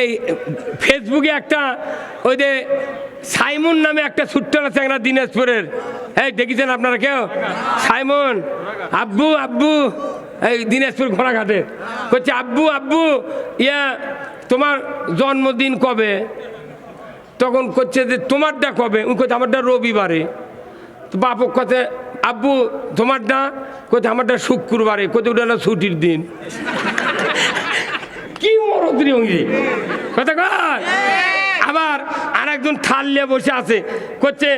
এই ফেসবুকে একটা, ওই যে সাইমন নামে একটা ছোট্ট চ্যাংরা দিনাজপুরের। এই দেখেছেন আপনারা কেউ? সাইমন, আব্বু আব্বু, এই দিনাজপুর ঘোড়াঘাটে। করছে আব্বু আব্বু, ইয়া, তোমার জন্মদিন কবে? তখন করছে যে, তোমারটা কবে? উনি করছে আমারটা রবিবারে। তো বাপক কথা আব্বু, তোমারটা? কোথায় আমারটা শুক্রবারে। কোথায় ওটা না ছুটির দিন। কি মরদ্রি অঙ্গি কথা কর আবার আর একজন থাল নিয়ে বসে আছে করছে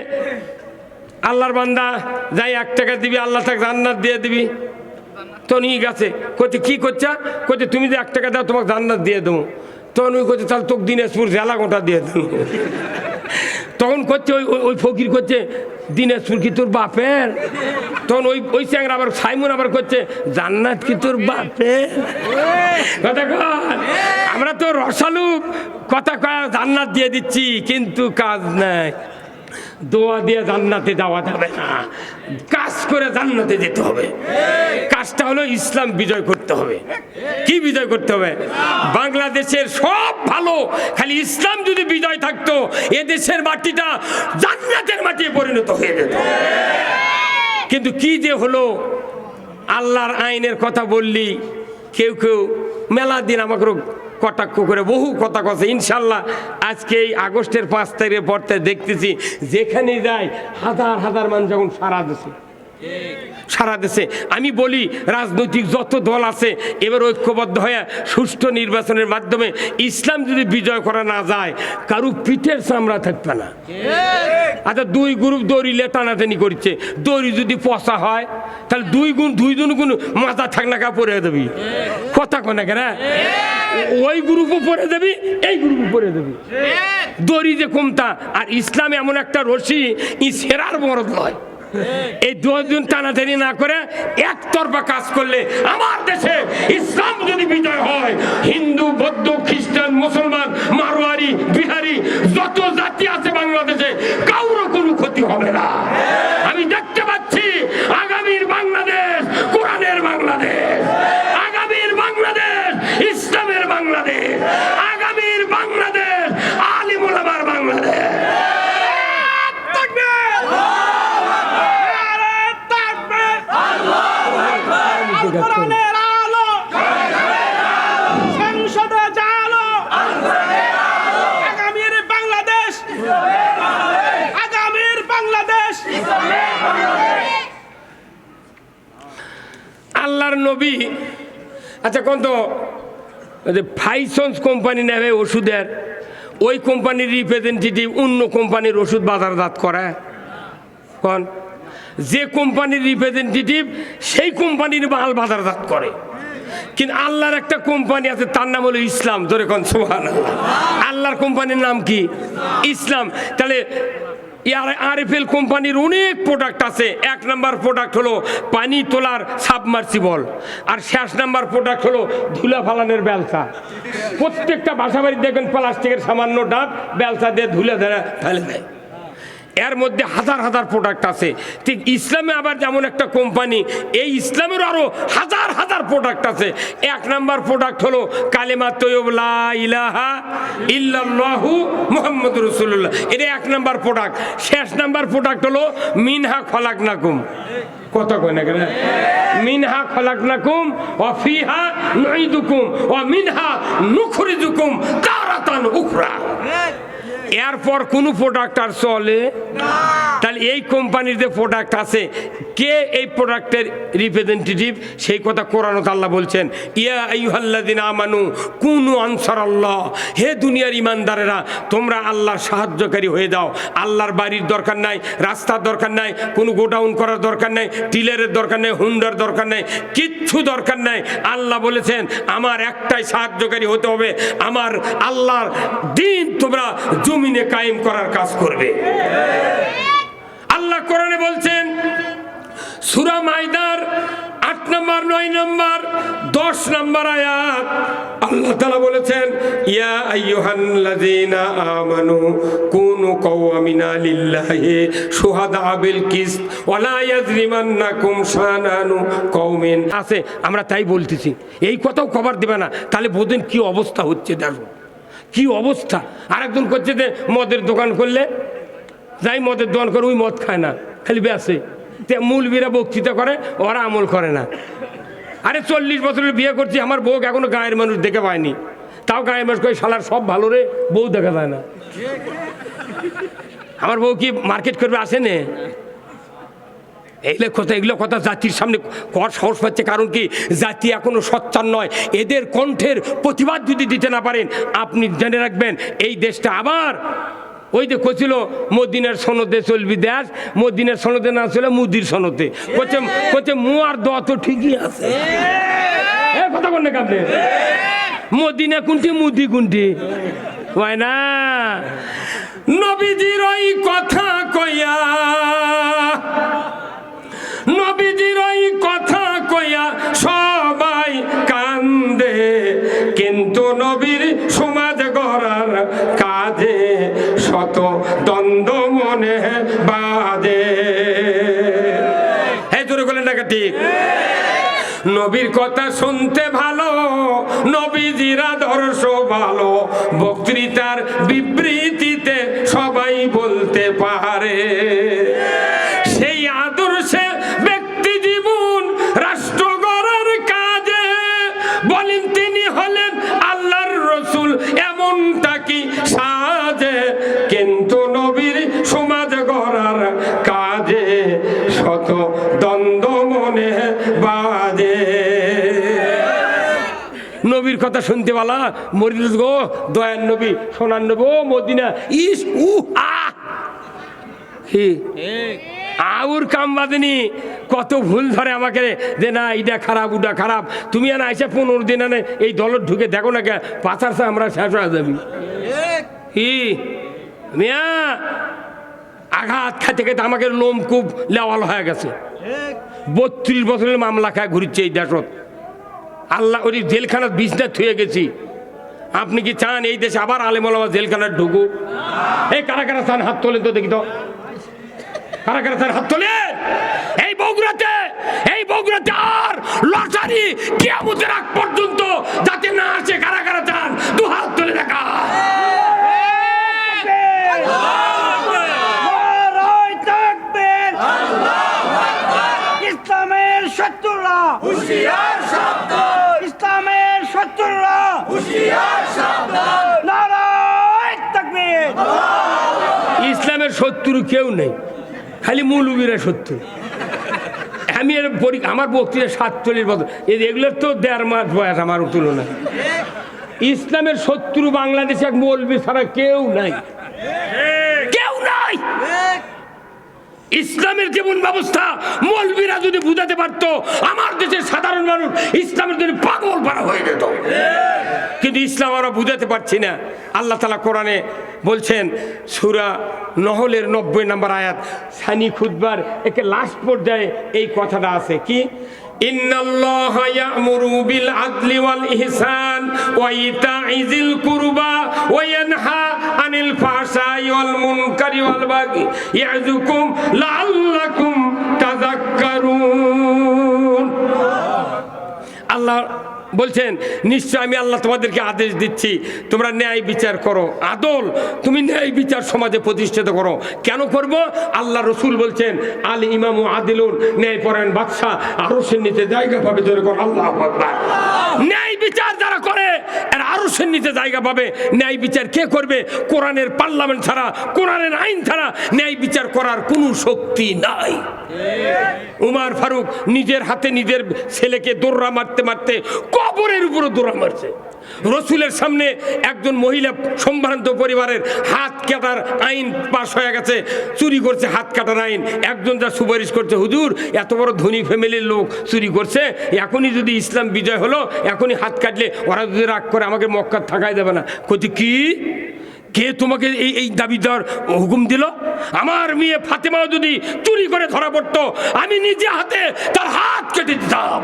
আল্লাহর বান্দা যাই এক টাকা দিবি আল্লাহ তাকে জান্নাত দিয়ে দিবি। তো নিয়ে গেছে করছে কি করছে করছে তুমি যে এক টাকা দাও তোমাকে জান্নাত দিয়ে দেবো। তখন ওই করছে তাহলে তোকে দিনাজপুর জেলা গোটা দিয়ে দেবো। তখন করছে ওই- ওই ফকির করছে দিনাজপুর কি তোর বাপের? তখন ওই ওই চ্যাংরা আবার সাইমন আবার করছে, জান্নাত কি তোর বাপের? কথা কর আমরা তো রসালু, কথা কয়া, জান্নাত দিয়ে দিচ্ছি, কিন্তু কাজ নাই। দোয়া দিয়ে জান্নাতে যাওয়া যাবে না। কাজ করে জান্নাতে যেতে হবে। কাজটা হলো ইসলাম বিজয় করতে হবে। কি বিজয় করতে হবে? বাংলাদেশের সব ভালো, খালি ইসলাম যদি বিজয় থাকতো, এ দেশের মাটিটা জান্নাতের মাটি পরিণত হয়ে যেত। কিন্তু কি যে হলো, আল্লাহর আইনের কথা বললি, কেউ কেউ মেলা দিন আমাকে কটাক্ষ করে, বহু কথা কথা ইনশাল্লাহ আজকে এই আগস্টের পাঁচ তারিখের পর দেখতেছি, যেখানে যায় হাজার হাজার মানুষ যখন সারা দেশে সারা দেশে। আমি বলি, রাজনৈতিক যত দল আছে, এবার ঐক্যবদ্ধ হয়ে সুষ্ঠু নির্বাচনের মাধ্যমে ইসলাম যদি বিজয় করা না যায়, কারু পিঠের চামড়া থাকবে না। আচ্ছা দুই গ্রুপ দড়িলে টানাটানি করছে। দড়ি যদি পচা হয়, তাহলে দুই গুণ, দুই জন গুণ মাথা থাকনা কা, পরে দেবি। কথা কোনা কেন? ওই গ্রুপও পরে দেবি, এই গ্রুপও পরে দেবি। দড়ি যে কমতা, আর ইসলাম এমন একটা রশি ই সেরার মরদ নয়। এই দুজন টানাটানি না করে একতরফা কাজ করলে আমার দেশে ইসলাম যদি বিজয় হয়, হিন্দু, বৌদ্ধ, খ্রিস্টান, মুসলমান, মারোয়ারি, বিহারি, যত জাতি আছে বাংলাদেশে কারোর কোনো ক্ষতি হবে না। আমি দেখতে পাচ্ছি আগামীর বাংলাদেশ কোরআনের বাংলাদেশ, আগামীর বাংলাদেশ ইসলামের বাংলাদেশ আগামীর বাংলাদেশ আলিমুলামার বাংলাদেশ কোরআনের আলো। সংসদে জালো। আগামীর বাংলাদেশ। আগামীর বাংলাদেশ। আল্লাহর নবী। আচ্ছা কোন তো? যে ফাইসন্স কোম্পানি নেবে ওষুধের। ওই কোম্পানির রিপ্রেজেন্টেটিভ অন্য কোম্পানির ওষুধ বাজারজাত করে। কোন? যে কোম্পানির রিপ্রেজেন্টেটিভ সেই কোম্পানির মাল বাজারজাত করে। কিন্তু আল্লাহর একটা কোম্পানি আছে, তার নাম হলো ইসলাম। ধরে কন সোহান আল্লাহর কোম্পানির নাম কি? ইসলাম। তাহলে আরএফএল কোম্পানির অনেক প্রোডাক্ট আছে। এক নাম্বার প্রোডাক্ট হলো পানি তোলার সাবমার্সিবল আর শেষ নাম্বার প্রোডাক্ট হলো ধুলা ফালানের বেলসা প্রত্যেকটা বাসা বাড়ি দেখবেন প্লাস্টিকের সামান্য ডাব বেলসা দিয়ে ধুলে ধরে ফেলে দেয়। এর মধ্যে হাজার হাজার প্রোডাক্ট আছে। ঠিক ইসলামে আবার যেমন একটা কোম্পানি এই ইসলামের আরও হাজার হাজার প্রোডাক্ট আছে। এক নাম্বার প্রোডাক্ট হলো কালেমা তৈবলা ইলাহা মোহাম্মদ রসুল্লাহ এটা এক নাম্বার প্রোডাক্ট শেষ নাম্বার প্রোডাক্ট হলো মিনহা খলাক নাকুম কত কয় না কেন? মিনহা খলাক নাকুম অফিহা নইদুকুম ও মিনহা নুখরিজুকুম তারাতান উখরা। এরপর কোনো প্রোডাক্ট আর চলে তাহলে এই কোম্পানির যে প্রোডাক্ট আছে, কে এই প্রোডাক্টের রিপ্রেজেন্টেটিভ সেই কথা কোরআন আল্লাহ বলছেন, ইয়া আইহাল্লাদিন আমানু কুনু আনসার আল্লাহ হে দুনিয়ার ইমানদারেরা তোমরা আল্লাহর সাহায্যকারী হয়ে যাও। আল্লাহর বাড়ির দরকার নাই, রাস্তার দরকার নাই, কোনো গোডাউন করার দরকার নাই টিলারের দরকার নেই, হুন্ডার দরকার নেই, কিচ্ছু দরকার নাই। আল্লাহ বলেছেন, আমার একটাই সাহায্যকারী হতে হবে, আমার আল্লাহর দিন তোমরা জমিনে কায়েম করার কাজ করবে। কোরআনে বলছেন, সুরা মাইদার আট নম্বর, নয় নম্বর, দশ নম্বর আয়াত আল্লাহ তালা বলেছেন, ইয়া আইয়ুহাল্লাযীনা আমানু কুনু কওয়ামিনা লিল্লাহি শুহাদা বিল কিসত ওয়ালা ইয়াজরিমান্নাকুম শানানু কওমিন। আছে, আমরা তাই বলতেছি, এই কথাও কভার দিবে না, তাহলে বোধেন কি অবস্থা হচ্ছে দেখো, কি অবস্থা? আর একজন করছে যে মদের দোকান করলে যাই মদের দোকান করে, ওই মদ খায় না, খালি বেসে তে মূলবীরা বক্তৃতা করে, ওরা আমল করে না। আরে চল্লিশ বছরের বিয়ে করছি, আমার বউ এখনও গায়ের মানুষ দেখে পায়নি। তাও গায়ের মানুষ কই শালার সব ভালো রে, বউ দেখা যায় না। আমার বউ কি মার্কেট করবে আসেনে এইগুলো কথা এগুলো কথা জাতির সামনে কর সাহস পাচ্ছে, কারণ কি জাতি এখনও সচ্চার নয়। এদের কণ্ঠের প্রতিবাদ যদি দিতে না পারেন, আপনি জেনে রাখবেন, এই দেশটা আবার ওই যে কছিল মদিনের সনদে চলবি দেশ, মদিনের সনদে না চলে মুদির সনদে। কচে কচে মু আর দ তো ঠিকই আছে। কথা বল না আপনি মদিনা কোনটি, মুদি কুন্ঠি হয় না। নবীজির ওই কথা কইয়া মনে বাদে হ্যাঁ জোরে বলেন না ঠিক? নবীর কথা শুনতে ভালো, নবীজির আদর্শ ভালো, বক্তৃতার বিবৃতিতে সবাই বলতে পারে। নবীর কথা শুনতে পালা? মরিল গো দয়ার নবী, সোনার নবী মদিনা, ইস, উ আউর কাম বাদিনি কত ভুল ধরে আমাকে যে না এইটা খারাপ ওটা খারাপ। তুমি না এসে পনেরো দিন আনে এই দলত ঢুকে দেখো না কে? পাচার সে আমরা শেষ হয়ে যাবি। কি মিয়া, আঘাত খাইতে খাইতে আমাকে লোম খুব লেওয়াল হয়ে গেছে। বত্রিশ বছরের মামলা খায় ঘুরছে এই দেশত। আল্লাহ ওই জেলখানার বিছনা থুয়ে গেছি। আপনি কি চান এই দেশে আবার আলেমলামা জেলখানার ঢুকু? এই কারা কারা চান হাত তোলেন তো দেখি তো। কারা কারা চান হাত তোলেন। এই বগুড়াতে এই বগুড়াতে আর লটারি কিয়ামতের আগ পর্যন্ত যাতে না আসে কারা কারা চান দু হাত তুলে দেখা নারায় তাকবীর ইসলামের শত্রুরা হুশিয়ার সাবধান। ইসলামের শত্রুরা। হুশিয়ার সাবধান। নারায় তাকবীর। ইসলামের শত্রু কেউ নেই খালি মৌলবীরা শত্রু। আমি এর পরি- আমার বক্তৃতা সাতচল্লিশ বছর। এই এগুলোর তো দেড় মাস বয়স আমার তুলনায় ইসলামের শত্রু বাংলাদেশে এক মৌলবী ছাড়া কেউ নাই। ইসলামের জীবন ব্যবস্থা, মৌলবীরা যদি বুঝাতে পারত, আমার দেশের সাধারণ মানুষ ইসলামের জন্য পাগল পারা হয়ে যেত। কিন্তু ইসলাম আমরা বুঝাতে পারছি না। আল্লাহ তালা কোরআনে বলছেন, সুরা নহলের নব্বই নম্বর আয়াত, সানি খুদবার একে লাস্ট পর্যায়ে এই কথাটা আছে। কি? ইন্নাল্লাহ ইয়ামুরু বিল আদলি ওয়াল ইহসান ওয়া ইতাই যিল কুরবা ওয়া ইয়ানহা আনিল ফাহশাই ওয়াল মুনকারি ওয়াল বাগি ইয়াযুকুম লাআল্লাকুম তাযাক্কারুন। আল্লাহ বলছেন নিশ্চয় আমি আল্লাহ তোমাদেরকে আদেশ দিচ্ছি। তোমরা ন্যায় বিচার করো। আদল তুমি ন্যায় বিচার সমাজে প্রতিষ্ঠিত করো। কেন করব? আল্লাহ রসুল বলছেন আল ইমামু আদিলুন ন্যায় পরায়ণ বাদশাহ আরও সে নিতে জায়গা পাবে জোরে করো আল্লাহ ন্যায় বিচার যারা করে এর আরও সে নিচে জায়গা পাবে। ন্যায় বিচার কে করবে? কোরআনের পার্লামেন্ট ছাড়া, কোরআনের আইন ছাড়া ন্যায় বিচার করার কোনো শক্তি নাই। উমার ফারুক নিজের হাতে নিজের ছেলেকে দৌড়া মারতে মারতে কবরের উপরে দৌড়া মারছে। রসুলের সামনে একজন মহিলা সম্ভ্রান্ত পরিবারের হাত কাটার আইন পাশ হয়ে গেছে, চুরি করছে হাত কাটার আইন। একজন যা সুপারিশ করছে, হুজুর, এত বড় ধনী ফ্যামিলির লোক চুরি করছে, এখনই যদি ইসলাম বিজয় হলো, এখনই হাত কাটলে ওরা যদি রাগ করে আমাকে মক্কার থাকাই দেবে না। কতি কি? কে তোমাকে এই এই দাবি দেওয়ার হুকুম দিল? আমার মেয়ে ফাতেমাও যদি চুরি করে ধরা পড়তো, আমি নিজে হাতে তার হাত কেটে দিতাম।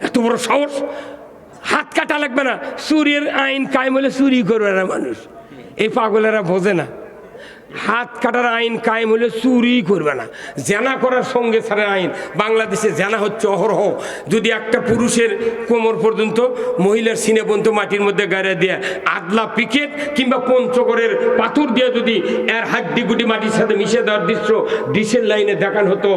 এত বড় সাহস। হাত কাটা লাগবে না। চুরির আইন কায়েম হলে চুরি করবে না মানুষ। এই পাগলেরা বোঝে না। হাত কাটার আইন কায়েম হলে চুরি করবে না। জেনা করার সঙ্গে ছাড়ার আইন। বাংলাদেশে জেনা হচ্ছে অহরহ। যদি একটা পুরুষের কোমর পর্যন্ত মহিলার সিনে পর্যন্ত মাটির মধ্যে গাড়ি দেয়া আদলা পিকেট কিংবা পঞ্চগড়ের পাথর দিয়ে যদি এর হাড্ডি গুটি মাটির সাথে মিশে দেওয়ার দৃশ্য ডিশের লাইনে দেখানো হতো,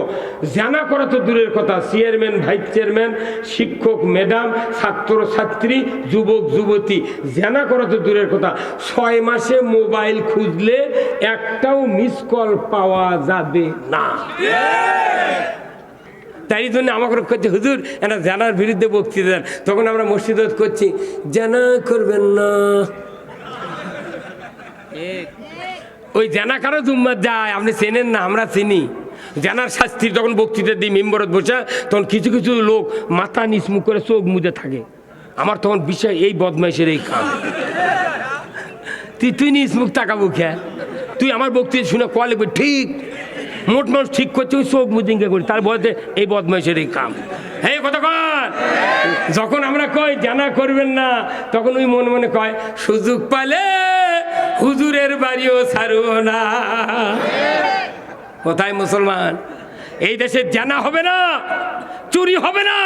জানা করা তো দূরের কথা। চেয়ারম্যান, ভাইস চেয়ারম্যান, শিক্ষক, ম্যাডাম, ছাত্র, ছাত্রী, যুবক, যুবতী, জানা করা তো দূরের কথা। ছয় মাসে মোবাইল খুঁজলে একটাও মিস কল পাওয়া যাবে না। তাই জন্য আমাকে করছে হুজুর একটা জানার বিরুদ্ধে বক্তৃতা দেন। তখন আমরা মসজিদ করছি, জানা করবেন না। ওই জানা কারও জুম্মার যায়, আপনি চেনেন না, আমরা চিনি। জানার শাস্তির যখন বক্তৃতা দিই মেম্বরত বসে, তখন কিছু কিছু লোক মাথা নিচ মুখ করে চোখ মুজে থাকে। আমার তখন বিষয় এই বদমাইশের এই কাম তুই তুই নিজ মুখ তাকাবো খেয়া তুই আমার বক্তৃতা শুনে কয়া লিখবি? ঠিক। মোট মানুষ ঠিক করছে, ওই চোখ মুজিঙ্গে করি। তার বলতে এই বদমাইশের এই কাম। হ্যাঁ কথা কর যখন আমরা কই, জানা করবেন না, তখন ওই মনে মনে কয়, সুযোগ পালে হুজুরের বাড়িও ছাড়ব না। কোথায় মুসলমান? এই দেশে জানা হবে না। চুরি হবে না,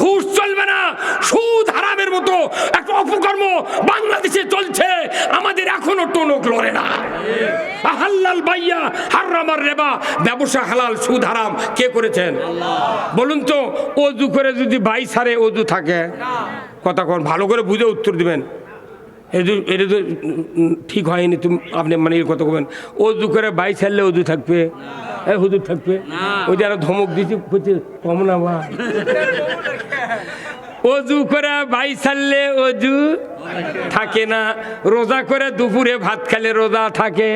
ঘুষ চলবে না, সুদ হারামের মতো একটা অপকর্ম বাংলাদেশে চলছে, আমাদের এখনও টনক লড়ে না। হাল্লাল বাইয়া, হারামার রেবা, ব্যবসা হালাল, সুদ হারাম, কে করেছেন? বলুন তো, অজু করে যদি বাই সারে অজু থাকে, কথা কন, ভালো করে বুঝে উত্তর দিবেন। এটা তো ঠিক হয়নি, তুমি আপনি মানে কথা বলবেন। অজু করে বাই ছাড়লে অজু থাকবে? হুজুর থাকবে? ওই যে আরও ধমক দিতে কম না বা অজু করে বাই ছাড়লে অজু থাকে না, রোজা করে দুপুরে ভাত খেলে রোজা থাকে।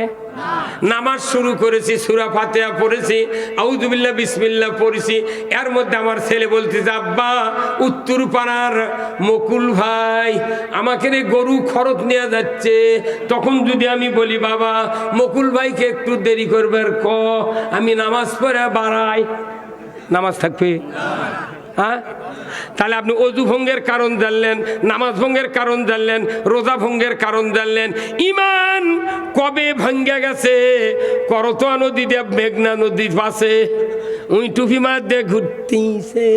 নামাজ শুরু করেছি, সুরা ফাতেহা পড়েছি আউজুবিল্লাহ বিসমিল্লাহ পড়েছি। এর মধ্যে আমার ছেলে বলতে আব্বা, উত্তর পাড়ার মকুল ভাই, আমাকে রে গরু খরচ নেওয়া যাচ্ছে। তখন যদি আমি বলি, বাবা, মকুল ভাইকে একটু দেরি করবার ক, আমি নামাজ পড়ে বাড়াই। নামাজ থাকবে? হ্যাঁ? তাহলে আপনি অজু ভঙ্গের কারণ জানলেন, নামাজ ভঙ্গের কারণ জানলেন, রোজা ভঙ্গের কারণ জানলেন। ইমান কবে ভাঙ্গে গেছে? করতোয়া নদী দিয়ে মেঘনা নদীর পাশে। উই টুপি মার দিয়ে ঘুরতিছে।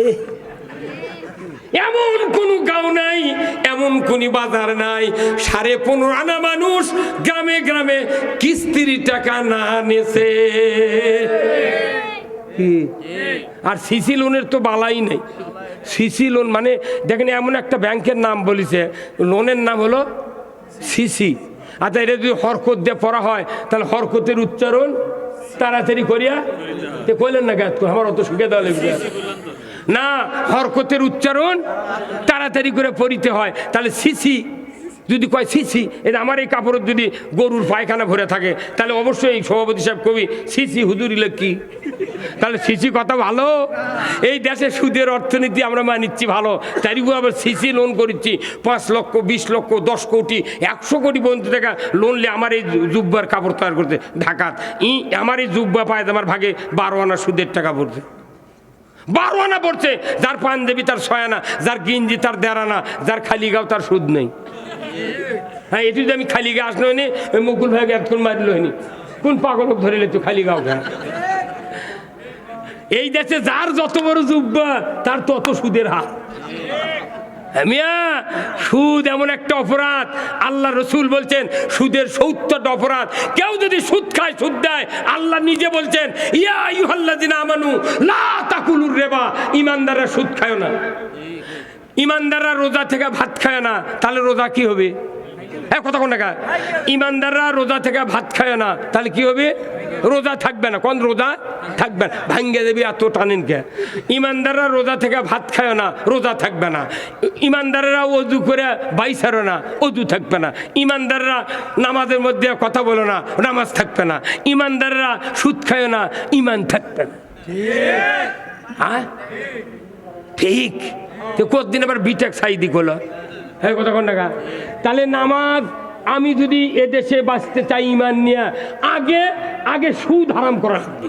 এমন কোন গাঁও নাই, এমন কোন বাজার নাই। সাড়ে পনেরো আনা মানুষ গ্রামে গ্রামে কিস্তির টাকা না নেছে কি? আর সিসি লোনের তো বালাই নেই। সিসি লোন মানে দেখেন এমন একটা ব্যাংকের নাম বলিছে, লোনের নাম হলো সিসি। আচ্ছা এটা যদি হরকত দিয়ে পড়া হয়, তাহলে হরকতের উচ্চারণ তাড়াতাড়ি করিয়া তে কইলেন না গাছ আমার অত সুখে দেওয়া না, হরকতের উচ্চারণ তাড়াতাড়ি করে পড়িতে হয়, তাহলে সিসি যদি কয় সিসি এটা আমার এই কাপড়ের যদি গরুর পায়খানা ভরে থাকে, তাহলে অবশ্যই এই সভাপতি সাহেব কবি সিসি হুজুরিলে কি তাহলে সিসি কথা ভালো। এই দেশে সুদের অর্থনীতি আমরা মানিচ্ছি ভালো। তারিখও আবার সিসি লোন করেছি পাঁচ লক্ষ, বিশ লক্ষ, দশ কোটি, একশো কোটি পর্যন্ত টাকা লোন নিয়ে আমার এই জুব্বার কাপড় তৈরি করতে ঢাকাত। ই, আমার এই জুব্বা পায় আমার ভাগে বারো আনা সুদের টাকা পড়ছে। বারো আনা পড়ছে। যার পাঞ্জাবি তার ছয় আনা, যার গিঞ্জি তার দেড় আনা, যার খালি গাও তার সুদ নেই। হ্যাঁ এটি যদি আমি খালি গাছ নইনি ওই মুকুল ভাইকে এতক্ষণ মারল হয়নি কোন পাগল ধরে তুই খালি গাও কেন এই দেশে যার যত বড় জুব্বা তার তত সুদের হাত মিয়া সুদ এমন একটা অপরাধ। আল্লাহ রসুল বলছেন, সুদের সত্তরটা অপরাধ। কেউ যদি সুদ খায়, সুদ দেয়, আল্লাহ নিজে বলছেন, ইয়া ইউহাল্লাদিন আমানু, লা তাকুলুর রেবা। ইমানদাররা সুদ খায় না। ইমানদাররা রোজা থেকে ভাত খায় না তাহলে রোজা কি হবে? হ্যাঁ কথা কোন টাকা ইমানদাররা রোজা থেকে ভাত খায় না তাহলে কি হবে? রোজা থাকবে না। কোন রোজা? থাকবে না। ভাঙ্গে দেবী এত টানেন কে? ইমানদাররা রোজা থেকে ভাত খায় না রোজা থাকবে না। ইমানদাররা অজু করে বাইসারো না অজু থাকবে না। ইমানদাররা নামাজের মধ্যে কথা বলো না নামাজ থাকবে না। ইমানদাররা সুদ খায় না ইমান থাকবে না। হ্যাঁ? ঠিক। তো কতদিন আবার বিটেক সাইদি করল হ্যাঁ কোন টাকা তাহলে নামাজ আমি যদি এদেশে বাঁচতে চাই ইমান নিয়ে, আগে আগে সুদ হারাম করা লাগবে।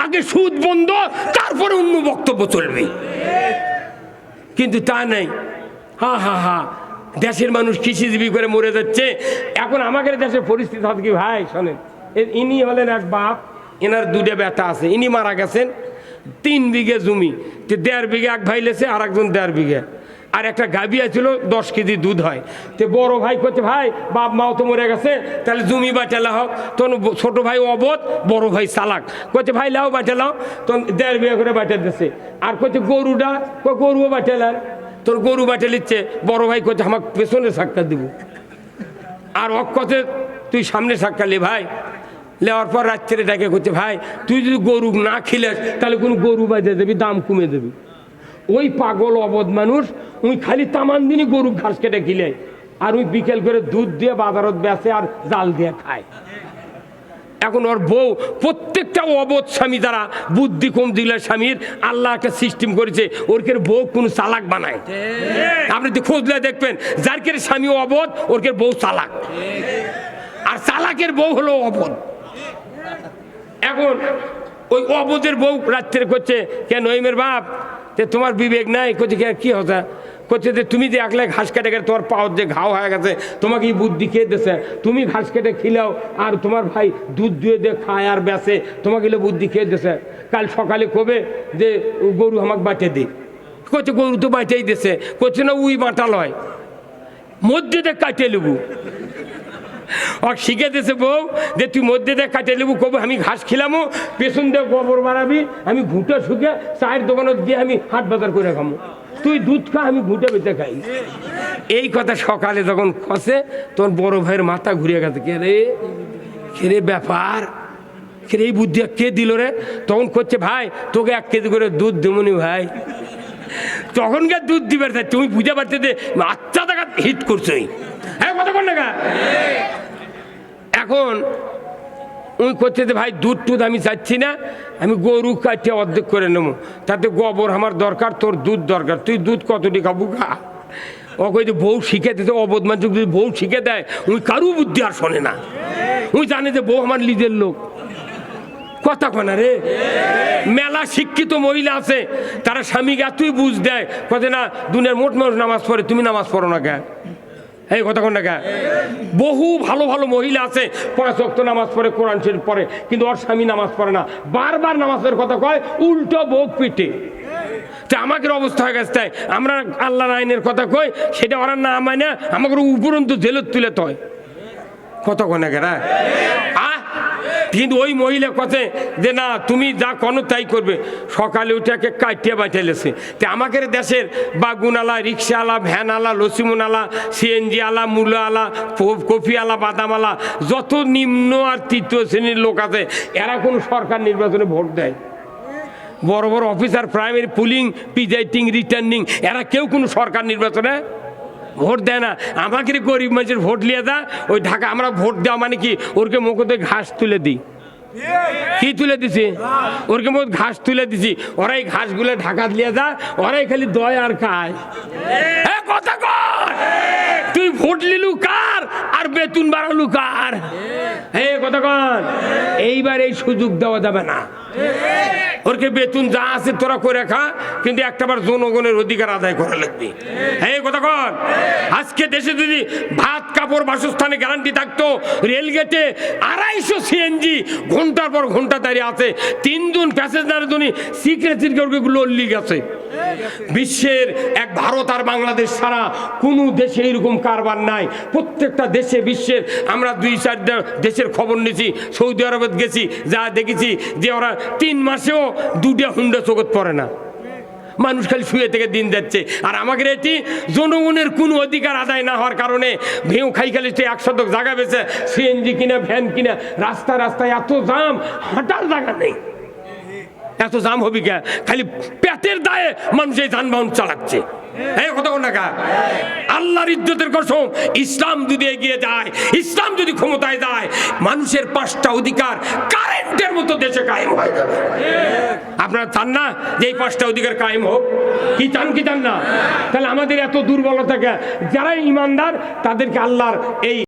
আগে সুদ বন্ধ, তারপরে অন্য বক্তব্য চলবে। কিন্তু তা নেই। হা হা হা। দেশের মানুষ কৃষিজীবী করে মরে যাচ্ছে। এখন আমাদের দেশের পরিস্থিতি হবে কি ভাই? শোনেন ইনি হলেন এক বাপ, এনার দুটো ব্যথা আছে। ইনি মারা গেছেন। তিন বিঘে জমি তো দেড় বিঘে এক ভাই লেছে আর একজন দেড় বিঘে। আর একটা গাভী ছিল দশ কেজি দুধ হয়। তো বড় ভাই করছে ভাই, বাপ মাও তো মরে গেছে, তাহলে জমি বাটালা হোক তখন ছোট ভাই অবধ, বড় ভাই চালাক। করছে ভাই, লাও বাটালাও তখন দেড় বিঘা করে বাঁচা দিচ্ছে আর করছে গরুটা? গরুও বাটালার তোর গরু বাঁচা নিচ্ছে বড় ভাই করছে আমাকে পেছনে সাক্ষাৎ দিব। আর অক কথে তুই সামনে সাক্ষাৎ ভাই। লেওয়ার পর রাত্রে ডাকে করছে ভাই তুই যদি গরু না খিলেস তাহলে কোনো গরু বাজে দেবি দাম কমে দেবি। ওই পাগল অবধ মানুষ উই খালি তামান দিনই গরু ঘাস কেটে খিলে আর ওই বিকেল করে দুধ দিয়ে বাজারত বেচে আর জাল দিয়ে খায়। এখন ওর বউ প্রত্যেকটা অবোধ স্বামী যারা বুদ্ধি কম দিলে স্বামীর আল্লাহ একটা সিস্টেম করেছে ওর কে বউ কোনো চালাক বানায়। আপনি তো খুঁজলে দেখবেন যার কে স্বামী অবোধ ওর কে বউ চালাক। আর চালাকের বউ হলো অবোধ। এখন ওই অবোধের বউ রাত্রে করছে, কেন ওইমের বাপ? যে তোমার বিবেক নাই? করছে কি কি হতা করছে যে, তুমি যে একলাই ঘাস কেটে গেলে তোমার পাওয়ার যে ঘাও হয়ে গেছে, তোমাকে এই বুদ্ধি খেয়ে দিছে? তুমি ঘাস কেটে খিলাও আর তোমার ভাই দুধ দুয়ে দিয়ে খায় আর বেসে তোমাকে এলে বুদ্ধি খেয়ে দিছে? কাল সকালে কবে যে গরু আমাকে বাঁচিয়ে দি করছে গরু তো বাটেই দিছে। করছে না, উই বাটাল হয় মধ্যে দিয়ে কাটিয়ে নেবু ও শিখে দিয়েছে বউ যে তুই মধ্যে দিয়ে কাটে নেবু, কবু, আমি ঘাস খিলামো, পেছন দিয়ে গোবর বাড়াবি আমি ঘুঁটে শুকে চায়ের দোকানত দিয়ে আমি হাট বাজার করে খামো। তুই দুধ খা, আমি ঘুঁটে বেঁচে খাই। এই কথা সকালে যখন খসে, তোর বড় ভাইয়ের মাথা ঘুরিয়ে গেছে, কে রে? কে রে ব্যাপার? কে এই বুদ্ধি কে দিল রে? তখন করছে, ভাই, তোকে এক কেজি করে দুধ দেবনি ভাই। তখন তখনকার দুধ দিবে তা তুমি বুঝে পারতে যে আচ্ছা টাকা হিট করছোই। হ্যাঁ কতক্ষণ টাকা এখন ওই করছে যে, ভাই, দুধ টুধ আমি চাচ্ছি না, আমি গরু কাটিয়ে অর্ধেক করে নেব। তাতে গোবর আমার দরকার, তোর দুধ দরকার। তুই দুধ কতটি খাব খা ও যে, বউ শিখে দিতে অবোধ মানুষ যদি বউ শিখে দেয়, উনি কারু বুদ্ধি আর শোনে না। উনি জানে যে, বউ আমার নিজের লোক। কথা কনা রে? মেলা শিক্ষিত মহিলা আছে, তারা স্বামীকে এতই বুঝ দেয়। কত না, দুনিয়ার মোট মানুষ নামাজ পড়ে, তুমি নামাজ পড়ো না কে এই কথা কোন কে বহু ভালো ভালো মহিলা আছে। পাঁচ অক্ত নামাজ পড়ে, কোরআন শরীফ পড়ে, কিন্তু ওর স্বামী নামাজ পড়ে না। বারবার নামাজের কথা কয়, উল্টো বোক পিটে। তা আমাদের অবস্থা হয়ে গেছে তাই। আমরা আল্লাহর আইনের কথা কই, সেটা ওরা না মানে আমাকে উপরন্ত জেলত তুলে তয়। কত কোন গেরা আ কিন্তু ওই মহিলা কথা যে না, তুমি যা কোনো তাই করবে। সকালে একে কাটিয়ে বাঁচাইলেছে তো আমাদের দেশের বাগুনালা, রিক্সাওয়ালা সিএনজি আলা মূলো আলা প- কফি আলা বাদাম আলা যত নিম্ন আর তৃতীয় শ্রেণির লোক আছে, এরা কোনো সরকার নির্বাচনে ভোট দেয়। বড় বড় officer, primary polling presiding returning, এরা কেউ কোনো সরকার নির্বাচনে ভোট দেয় না। আমাকে গরিব মানুষের ভোট নিয়ে দা, ওই ঢাকা আমরা ভোট দেওয়া মানে কি? ওরকে মুখতে ঘাস তুলে দিই কি তুলে দিছি? ওরকে মত ঘাস তুলে দিছি। ওরাই ঘাসগুলো ঢাকা দিয়ে যা ওরাই খালি দয় আর খায়। কথা কর! তুই ভোট লিলু কার? আর বেতন বাড়ালু কার? হে, কথা কর এইবার এই সুযোগ দেওয়া যাবে না। ওরকে বেতন যা আছে তোরা করে খা, কিন্তু একটাবার জনগণের অধিকার আদায় করা লাগবে। হ্যাঁ কর আজকে দেশে যদি ভাত, কাপড়, বাসস্থানে গ্যারান্টি থাকতো, রেলগেটে আড়াইশো সিএনজি ঘণ্টার পর ঘণ্টা দাঁড়িয়ে আছে, তিনজন প্যাসেঞ্জার জন্য সিক্রেট সিক্রেট লল্লি গেছে বিশ্বের এক ভারত আর বাংলাদেশ ছাড়া কোনো দেশে এরকম কারবার নাই। প্রত্যেকটা দেশে বিশ্বের, আমরা দুই চারটা দেশের খবর নিয়েছি সৌদি আরবে গেছি, যা দেখেছি যে ওরা তিন মাসেও দুটা হুন্ডা চোখত পড়ে না। মানুষ খালি শুয়ে থেকে দিন যাচ্ছে। আর আমাদের এটি জনগণের কোনো অধিকার আদায় না হওয়ার কারণে ভেউ খাই খালি সে এক শতক জায়গা বেছে, সিএনজি কিনা, ভ্যান কিনা, রাস্তা, রাস্তায় এত জাম, হাঁটার জায়গা নেই। এত জাম হবি কে? খালি পেটের দায়ে মানুষ এই যানবাহন চালাচ্ছে। হ্যাঁ কত টাকা আল্লাহর ইজ্জতের কসম, ইসলাম যদি এগিয়ে যায়, ইসলাম যদি ক্ষমতায় যায়, মানুষের পাঁচটা অধিকার কারেন্টের মতো দেশে কায়েম হয়ে যাবে। আপনারা চান না যে এই পাঁচটা অধিকার কায়েম হোক? কি চান কি চান না? তাহলে আমাদের এত দুর্বলতা কে? যারা ইমানদার, তাদেরকে আল্লাহর এই